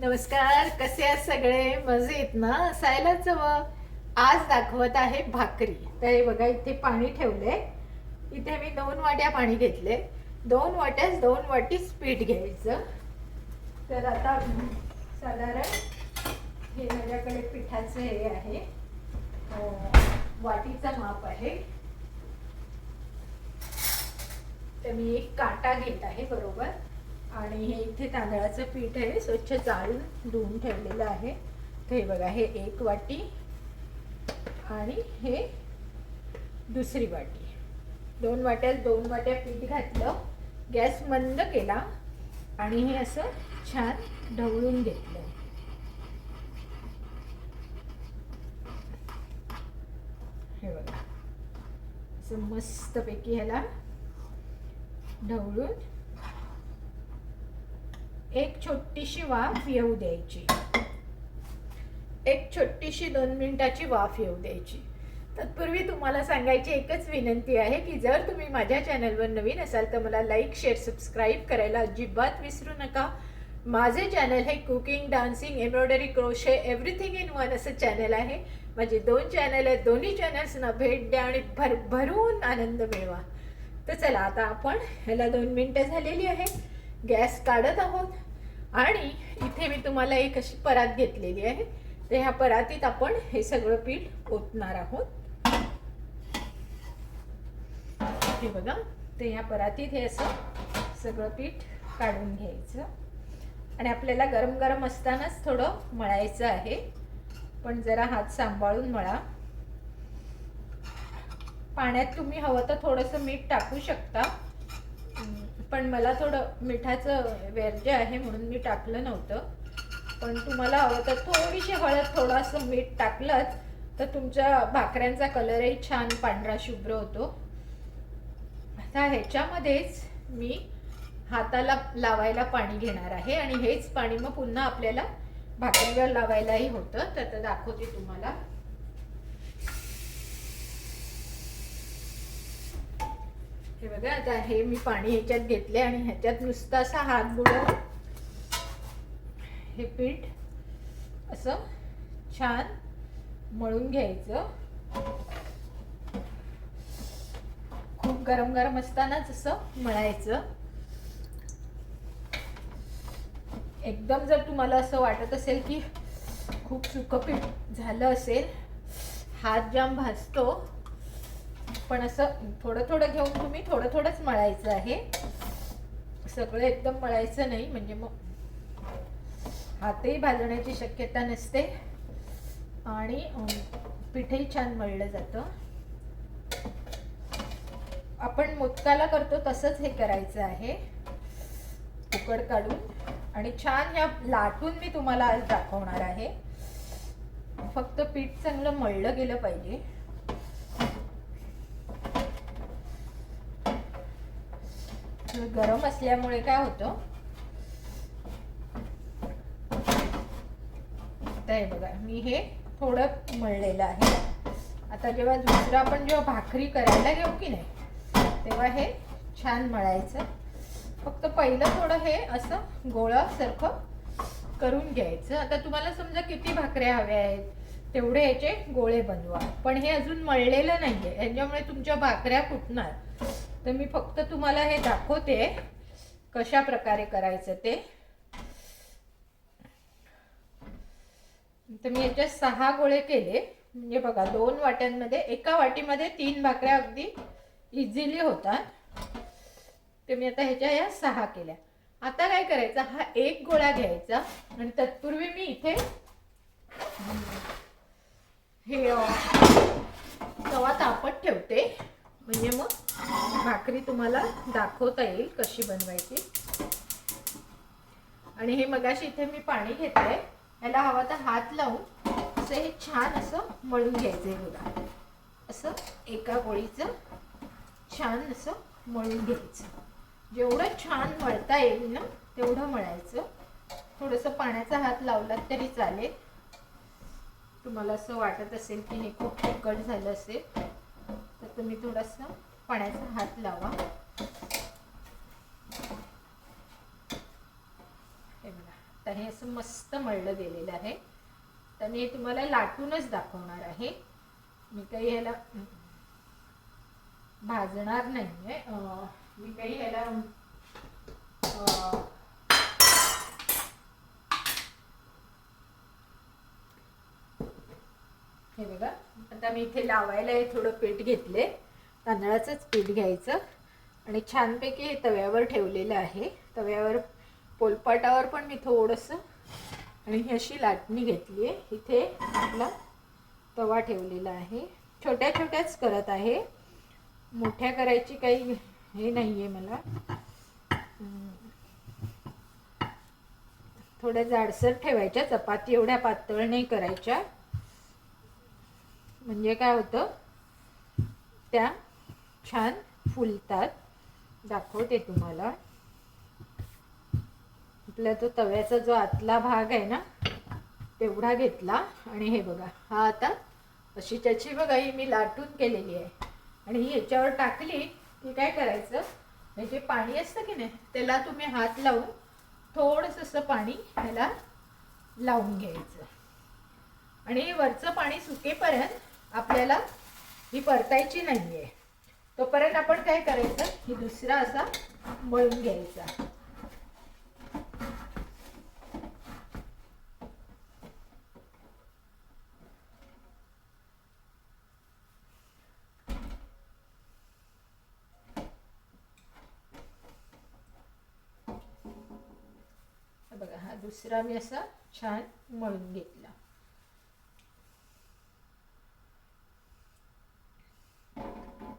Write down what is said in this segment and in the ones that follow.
नमस्कार कसे आहात सगळे? मजेत ना? असायलाच हवं. आज दाखवत आहे भाकरी. तर हे बघा इथे पाणी ठेवले इथे मी दोन वाट्या पाणी घेतले दोन वाट्यास दोन वाटीच पीठ घ्यायचं. तर आता साधारण हे माझ्याकडे पिठाचं हे आहे. वाटीचं माप आहे. तर मी एक काटा घेत आहे बरोबर? आणि हे इथे तांदळाचं पीठ आहे. स्वच्छ चाळून धुवून ठेवलेलं आहे. तर हे बघा हे एक वाटी आणि हे दुसरी वाटी. दोन वाट्यात दोन वाट्या पीठ घातलं गॅस मंद केला आणि हे असं छान ढवळून घेतलं. हे बघा असं मस्तपैकी ह्याला ढवळून एक छोटीशी वाफ येऊ द्यायची. एक छोटीशी दोन मिनिटाची वाफ येऊ द्यायची. तत्पूर्वी तुम्हाला सांगायची एकच विनंती आहे की जर तुम्ही माझ्या चॅनलवर नवीन असाल तर मला लाईक शेअर सबस्क्राईब करायला अजिबात विसरू नका. माझे चॅनल हे cooking dancing embroidery crochet everything in one असं चॅनल आहे. माझे दोन चॅनल आहेत. दोन्ही चॅनल्सना भेट द्या आणि भर भरून आनंद मिळवा. तर चला आता आपण ह्याला दोन मिनटं झालेली आहे. गॅस काढत आहोत. आणि इथे मी तुम्हाला एक अशी परात घेतलेली आहे. तर ह्या परातीत आपण हे सगळं पीठ ओतणार आहोत. हे बघा ते ह्या परातीत हे असं सगळं पीठ काढून घ्यायचं. आणि आपल्याला गरम गरम असतानाच थोडं मळायचं आहे. पण जरा हात सांभाळून मळा. पाण्यात तुम्ही हवं तर थोडंसं मीठ टाकू शकता. पण मला थोडं मिठाचं वर्ज्य आहे म्हणून मी टाकलं नव्हतं. पण तुम्हाला हवं तर थोडीशी हळद थोडंसं मीठ टाकलंच तर तुमच्या भाकऱ्यांचा कलरही छान पांढरा शुभ्र होतो. आता ह्याच्यामध्येच मी हाताला लावायला पाणी घेणार आहे आणि हेच पाणी मग पुन्हा आपल्याला भाकरीवर लावायलाही होतं. तर दाखवते तुम्हाला. हे बघा आता हे मी पाणी ह्याच्यात घेतले आणि ह्याच्यात नुसता असा हात बुडव हे पीठ असं छान मळून घ्यायचं. खूप गरम गरम असतानाच असं मळायचं. एकदम जर तुम्हाला असं वाटत असेल की खूप सुकं पीठ झालं असेल हात जाम भाजतो पण असं थोडं थोडं घेऊन तुम्ही थोडं थोडंच मळायचं आहे. सगळं एकदम मळायचं नाही म्हणजे मग हातही भाजण्याची शक्यता नसते. आणि पिठही छान मळलं जातं. आपण मोदकाला करतो तसंच हे करायचं आहे. उकड काढून. आणि छान ह्या लाटून मी तुम्हाला आज दाखवणार आहे. फक्त पीठ चांगलं मळलं गेलं पाहिजे. गरम असल्यामुळे काय होतं? तर हे बघा मी हे थोडं मळलेलं आहे. आता जेव्हा दुसरं आपण जेव्हा भाकरी करायला घेऊ की नाही तेव्हा हे छान मळायचं. फक्त पहिलं थोडं हे असं गोळासारखं करून घ्यायचं. आता तुम्हाला समजा किती भाकऱ्या हव्या आहेत तेवढे याचे गोळे बनवा. पण हे अजून मळलेलं नाहीये. यांच्यामुळे तुमच्या भाकऱ्या फुटणार. तर मी फक्त तुम्हाला हे दाखवते कशा प्रकारे करायचं ते. तर मी याच्यात सहा गोळे केले. म्हणजे बघा दोन वाट्यांमध्ये एका वाटीमध्ये तीन भाकऱ्या अगदी इझिली होतात. ते मी आता ह्याच्या या सहा केल्या. आता काय करायचं? हा एक गोळा घ्यायचा आणि तत्पूर्वी मी इथे हे तवा तापत ठेवते. म्हणजे मग भाकरी तुम्हाला दाखवता येईल कशी बनवायची. आणि हे मगाशी इथे मी पाणी घेतलंय. याला हवा तर हात लावून असं हे छान असं मळून घ्यायचंय बघा. असं एका गोळीचं छान असं मळून घ्यायचं. जेवढं छान मळता येईल ना तेवढं मळायचं. थोडंसं पाण्याचा हात लावलात तरी चालेल. तुम्हाला असं वाटत असेल की हे खूप तिखट झालं असेल तर तुम्ही थोडंसं पाण्याचा हात लावा. हे बघा तर हे असं मस्त मळलं गेलेलं आहे. तर मी हे तुम्हाला लाटूनच दाखवणार आहे. मी काही ह्याला भाजणार नाही आहे मी काही ह्याला हे बघा आता मी इथे लावायला हे थोडं पीठ घेतले. तांदळाचंच पीठ घ्यायचं. आणि छानपैकी हे तव्यावर ठेवलेलं आहे. तव्यावर पोलपाटावर पण मी थोडंसं आणि ही अशी लाटणी घेतली आहे. इथे आपला तवा ठेवलेला आहे. छोट्या छोट्याच करत आहे. मोठ्या करायची काही हे नाही आहे मला थोड्या जाडसर ठेवायच्या. चपाती एवढ्या पातळ नाही करायच्या. म्हणजे काय होतं? त्या छान फुलतात. दाखवते तुम्हाला. आपला तो तव्याचा जो आतला भाग आहे ना तेवढा घेतला. आणि हे बघा हा आता अशी त्याची बघा ही मी लाटून केलेली आहे. आणि ही ह्याच्यावर टाकली की काय करायचं? हे जे पाणी असतं की नाही त्याला तुम्ही हात लावून थोडंसं असं पाणी ह्याला लावून घ्यायचं. आणि वरचं पाणी सुकेपर्यंत आपल्याला ही परतायची नाही आहे तोपर्यंत आपण काय करायचं? ही दुसरा असा मळून घ्यायचा. बघा हा दुसरा मी असा छान मळून घेतला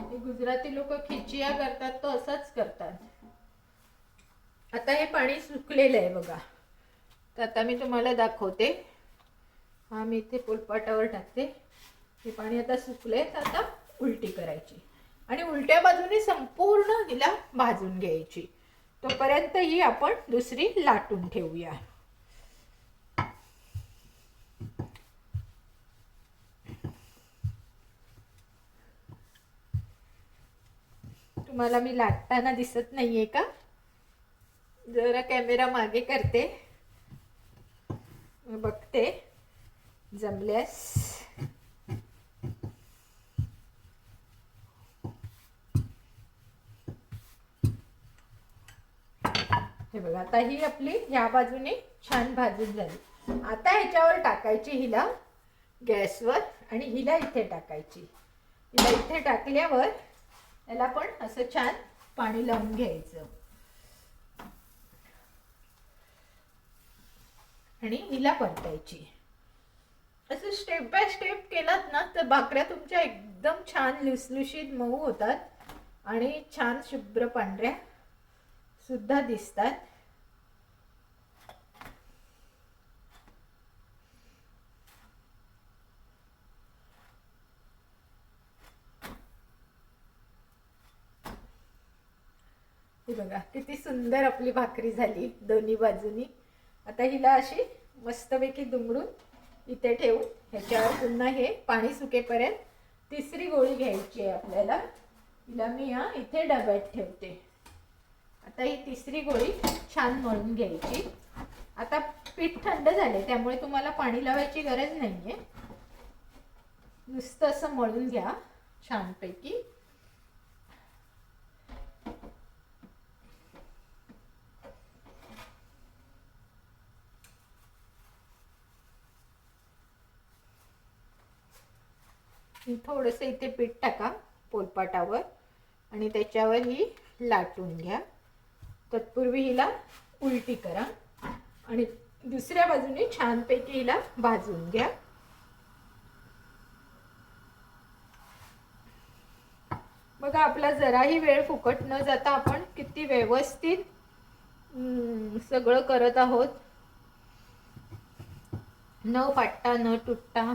हे गुजराती लोक खिचिया करतात तो असाच करतात. आता हे पाणी सुकलेलं आहे बघा. तर आता मी तुम्हाला दाखवते. हा मी इथे पोलपाटावर टाकते. हे पाणी आता सुकले तर आता उलटी करायची. आणि उलट्या बाजूने संपूर्ण हिला भाजून घ्यायची. तोपर्यंत ही आपण दुसरी लाटून ठेवूया. तुम्हाला मी लाटताना दिसत नाहीये का? जरा कॅमेरा मागे करते. बघते. जमल्यास. हे बघा आता ही आपली ह्या बाजूने छान भाजून झाली. आता ह्याच्यावर टाकायची हिला गॅसवर आणि हिला इथे टाकायची. हिला इथे टाकल्यावर याला पण असं छान पाणी लावून घ्यायचं. आणि हिला परतायची. असं स्टेप बाय स्टेप केलात ना तर भाकऱ्या तुमच्या एकदम छान लुसलुशीत मऊ होतात आणि छान शुभ्र पांढऱ्या सुद्धा दिसतात. बघा किती सुंदर आपली भाकरी झाली दोन्ही बाजूनी. आता हिला अशी मस्तपैकी दुमडून इथे ठेवून ह्याच्यावर पुन्हा हे पाणी सुकेपर्यंत तिसरी गोळी घ्यायची आहे आपल्याला. हिला मी हा इथे डब्यात ठेवते. आता ही तिसरी गोळी छान मळून घ्यायची. आता पीठ थंड झाले त्यामुळे तुम्हाला पाणी लावायची गरज नाही आहे नुसतं असं मळून घ्या छानपैकी. थोडंसं इथे पीठ टाका पोलपाटावर आणि त्याच्यावर ही लाटून घ्या. तत्पूर्वी हिला उलटी करा आणि दुसऱ्या बाजूने छानपैकी हिला भाजून घ्या. बघा आपला जराही वेळ फुकट न जाता आपण किती व्यवस्थित सगळं करत आहोत. न फाटता न तुटता.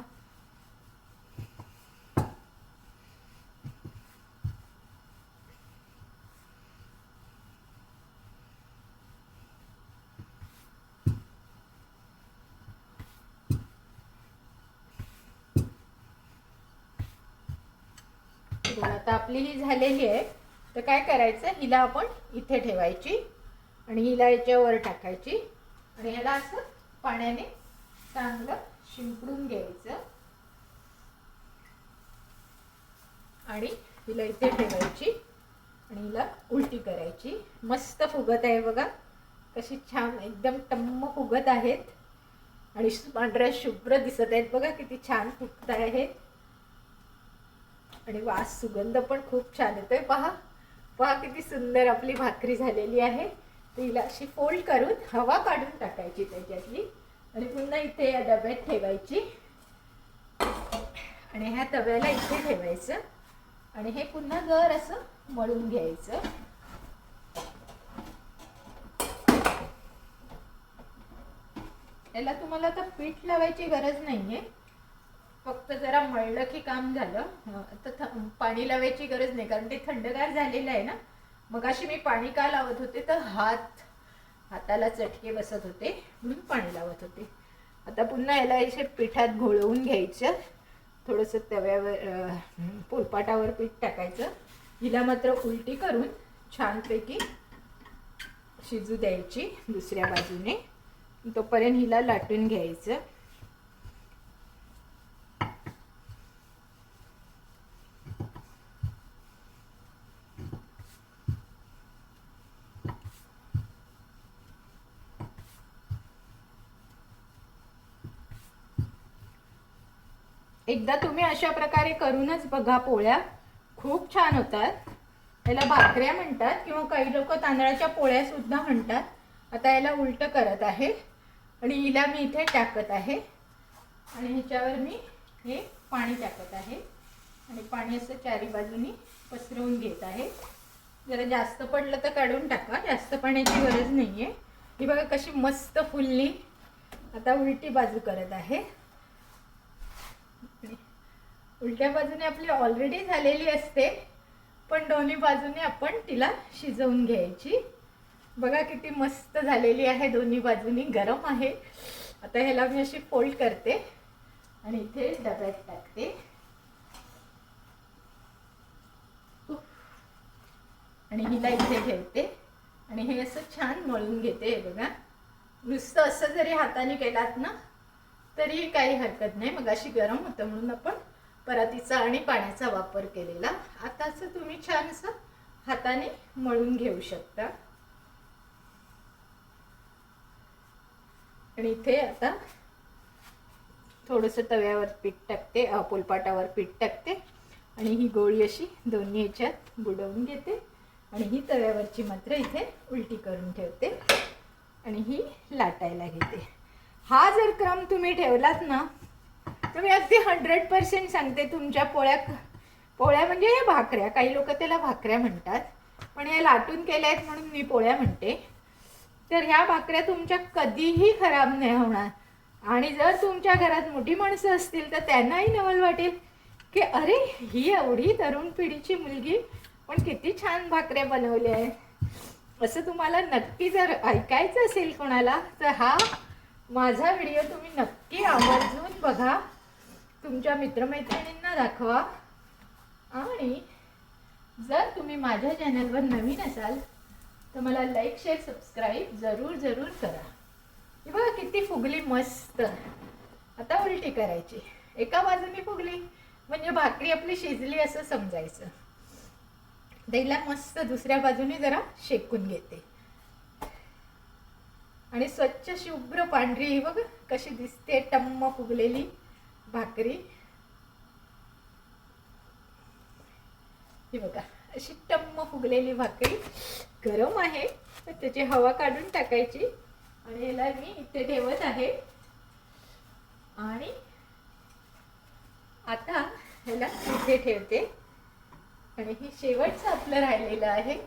बघा, आता आपली ही झालेली आहे. तर काय करायचं? हिला आपण इथे ठेवायची आणि हिला याच्यावर टाकायची. आणि ह्याला असं पाण्याने चांगलं शिंपडून घ्यायचं. आणि हिला इथे ठेवायची. आणि हिला उलटी करायची. मस्त फुगत आहे बघा. कशी छान एकदम टम्म फुगत आहेत. आणि पांढऱ्या शुभ्र दिसत आहेत. बघा किती छान फुगत आहेत आणि वास सुगंध पण खूप छान येतोय. पहा पहा किती सुंदर आपली भाकरी झालेली आहे. तिला अशी फोल्ड करून हवा काढून टाकायची त्याच्यातली. आणि पुन्हा इथे या डब्यात ठेवायची. आणि ह्या तव्याला इथे ठेवायचं. आणि हे पुन्हा जर असं मळून घ्यायचं. याला तुम्हाला आता पीठ लावायची गरज नाहीये. फक्त जरा मळलं की काम झालं. तर आता थ- पाणी लावायची गरज नाही कारण ते थंडगार झालेलं आहे ना. मग अशी मी पाणी का लावत होते तर हात हाताला चटके बसत होते म्हणून पाणी लावत होते. आता पुन्हा याला असे पिठात घोळवून घ्यायचं. थोडंसं तव्यावर पोलपाटावर पीठ टाकायचं. हिला मात्र उलटी करून छानपैकी शिजू द्यायची दुसऱ्या बाजूने. तोपर्यंत हिला लाटून घ्यायचं. एकदा तुम्ही अशा प्रकारे करूनच बघा पोळ्या. खूप छान होतात. याला भाकऱ्या म्हणतात किंवा काही लोक तांदळाच्या पोळ्या सुद्धा म्हणतात. आता याला उलट करत आहे. आणि हिला मी इथे टाकत आहे. आणि ह्याच्यावर मी हे पाणी टाकत आहे. आणि पाणी असं चारी बाजूनी पसरवून घेत आहे. जरा जास्त पडलं तर काढून टाका. जास्त पाण्याची गरज नाही आहे ही बघा कशी मस्त फुलली. आता उलटी बाजू करत आहे. उलट्या बाजूने आपली ऑलरेडी झालेली असते पण दोन्ही बाजूने आपण तिला शिजवून घ्यायची. बघा किती मस्त झालेली आहे दोन्ही बाजूनी गरम आहे. आता ह्याला मी अशी फोल्ड करते आणि इथे डब्यात टाकते. आणि हिला इथे ठेवते. आणि हे असं छान मळून घेते हे बघा. नुसतं असं जरी हाताने केलात ना तरी काही हरकत नाही. मग अशी गरम होतं म्हणून आपण परातीचा आणि पाण्याचा वापर केलेला. आताचं तुम्ही छान असं हाताने मळून घेऊ शकता. आणि इथे आता थोडंसं तव्यावर पीठ टाकते पोलपाटावर पीठ टाकते. आणि ही गोळी अशी दोन्ही ह्याच्यात बुडवून घेते. आणि ही तव्यावरची मात्र इथे उलटी करून ठेवते. आणि ही लाटायला घेते. हा जर क्रम तुम्ही ठेवलात ना तुम्ही अगदी हंड्रेड पर्सेंट सांगते तुमच्या पोळ्या पोळ्या म्हणजे या भाकऱ्या. काही लोक त्याला भाकऱ्या म्हणतात पण या लाटून केल्या आहेत म्हणून मी पोळ्या म्हणते. तर ह्या भाकऱ्या तुमच्या कधीही खराब नाही होणार. आणि जर तुमच्या घरात मोठी माणसं असतील तर त्यांनाही नवल वाटेल की अरे ही एवढी तरुण पिढीची मुलगी पण किती छान भाकऱ्या बनवल्या आहेत. असं तुम्हाला नक्की जर ऐकायचं असेल कोणाला तर हा माझा व्हिडिओ तुम्ही नक्की आवर्जून बघा. तुमच्या मित्रमैत्रिणींना दाखवा. आणि जर तुम्ही माझ्या चॅनलवर नवीन असाल तर मला लाईक शेअर सबस्क्राईब जरूर जरूर करा. ही बघा किती फुगली मस्त. आता उलटी करायची. एका बाजूने फुगली म्हणजे भाकरी आपली शिजली असं समजायचं. त्याला मस्त दुसऱ्या बाजूने जरा शेकून घेते. आणि स्वच्छ शुभ्र पांढरी ही बघ कशी दिसते टम्म फुगलेली भाकरी. ही बघा अशी टम्म फुगलेली भाकरी गरम आहे तर त्याची हवा काढून टाकायची. आणि याला मी इथे ठेवत आहे. आणि आता ह्याला इथे ठेवते. आणि ही शेवटचं आपलं राहिलेलं आहे.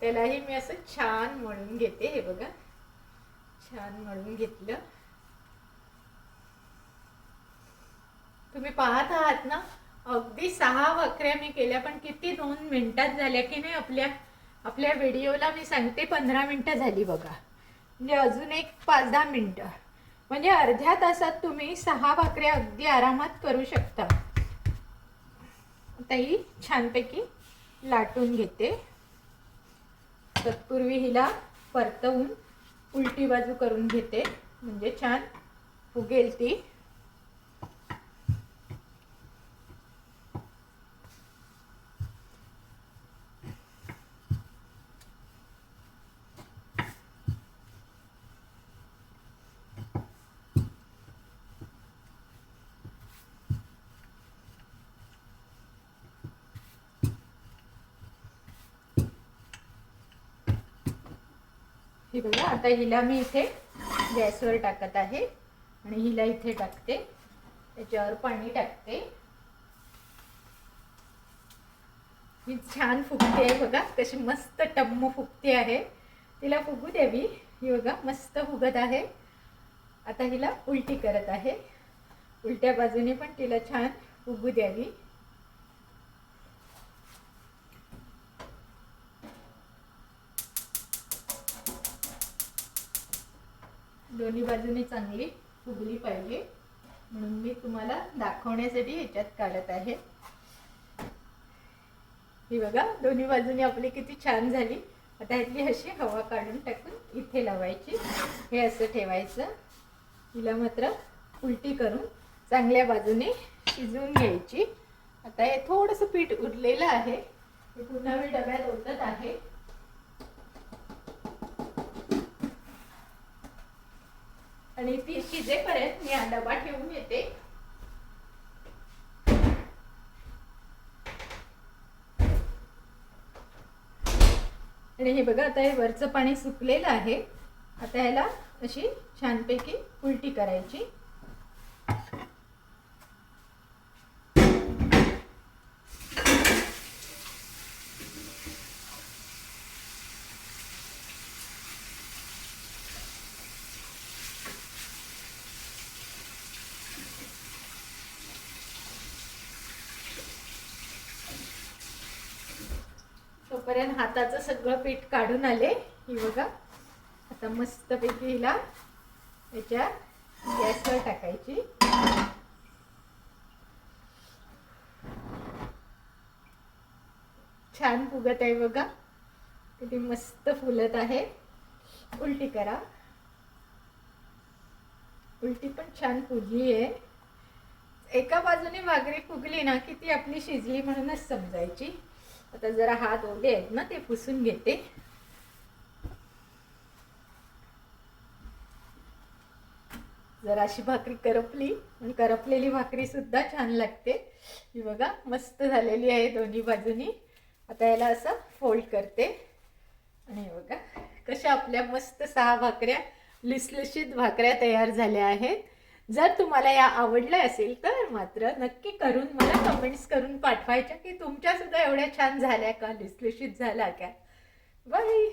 त्यालाही मी असं छान म्हणून घेते हे बघा. छान मळून घेतलं. तुम्ही पाहत आहात ना? अगदी सहा भाकऱ्या मी केल्या पण किती दोन मिनिटात झाल्या की नाही आपल्या? आपल्या व्हिडिओला मी सांगते पंधरा मिनिटं झाली बघा. म्हणजे अजून एक पाच दहा मिनिटं. म्हणजे अर्ध्या तासात तुम्ही सहा भाकऱ्या अगदी आरामात करू शकता. आता ही छानपैकी लाटून घेते. तत्पूर्वी हिला परतवून उलटी बाजू करून घेते. म्हणजे छान फुगेल ती. ही बघा आता हिला मी इथे गॅसवर टाकत आहे आणि हिला इथे टाकते. त्याच्यावर पाणी टाकते. ही छान फुगते आहे बघा कशी मस्त टम्म फुगते आहे. तिला फुगू द्यावी. ही बघा मस्त फुगत आहे. आता हिला उलटी करत आहे. उलट्या बाजूने पण तिला छान फुगू द्यावी. दोन्ही बाजूने चांगली फुगली पाहिजे. म्हणून मी तुम्हाला दाखवण्यासाठी ह्याच्यात काढत आहे. ही बघा दोन्ही बाजूने आपली किती छान झाली. आता ह्यातली अशी हवा काढून टाकून इथे लावायची. हे असं ठेवायचं. हिला मात्र उलटी करून चांगल्या बाजूने शिजवून घ्यायची. आता हे थोडंसं पीठ उरलेलं आहे. हे पुन्हा मी डब्यात ओतत आहे. आणि ती शिजेपर्यंत मी हा डबा ठेवून येते. आणि हे बघा आता हे वरचं पाणी सुकलेलं आहे. आता ह्याला अशी छानपैकी उलटी करायची. तोपर्यंत हाताचं सगळं पीठ काढून आले ही बघा आता मस्तपैकी हिला याच्या गॅसवर टाकायची. छान फुगत आहे बघा. किती मस्त फुलत आहे. उलटी करा. उलटी पण छान फुगली आहे. एका बाजूने भाकरी फुगली ना की ती आपली शिजली म्हणूनच समजायची. आता जरा हात ओले आहेत ना ते पुसून घेते. जरा अशी भाकरी करपली. पण करपलेली भाकरी सुद्धा छान लागते. ही बघा मस्त झालेली आहे दोन्ही बाजूनी. आता याला असं फोल्ड करते. आणि बघा कशा आपल्या मस्त सहा भाकऱ्या लिसलिशीत भाकऱ्या तयार झाल्या आहेत. जर तुम्हाला या आवडल्या असेल तर मात्र नक्की करून मला कमेंट्स करून पाठवायच्या की तुमच्या सुद्धा एवढ्या छान झाल्या का? लिसलिशीत झाल्या का? बाय